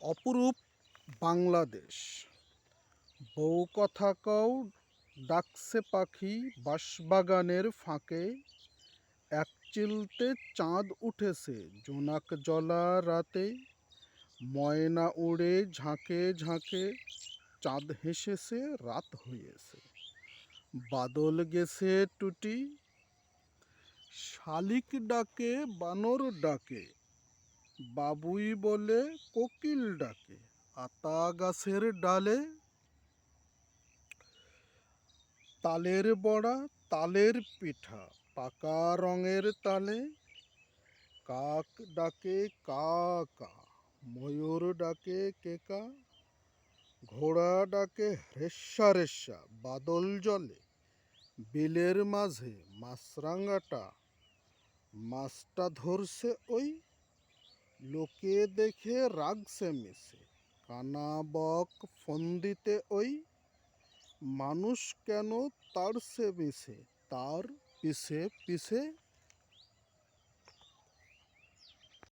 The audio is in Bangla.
অপরূপ বাংলাদেশ। বউ কথা কও ডাকছে পাখি বাঁশবাগানের ফাঁকে। এক চিলতে চাঁদ উঠেছে জোনাক জলা রাতে। ময়না উড়ে ঝাঁকে ঝাঁকে চাঁদ হেসেছে, রাত হয়েছে। বাদল গেছে টুটি, শালিক ডাকে বানর ডাকে। বাবুই বলে কোকিল ডাকে আতা গাছের ডালে তালের বড়া, তালের পিঠা, পাকা রঙের তালে। কাক ডাকে কা কা ময়ূর ডাকে কেকা, ঘোড়া ডাকে রেশা রেশা, বাদল জলে। বিলের মাঝে মাছরাঙাটা, মাছটা ধরছে ওই লোকে দেখে রাগছে মিশে কানাবক ফন্দিতে ওই মানুষ কেন তার সে মিশে তার পিছে পিছে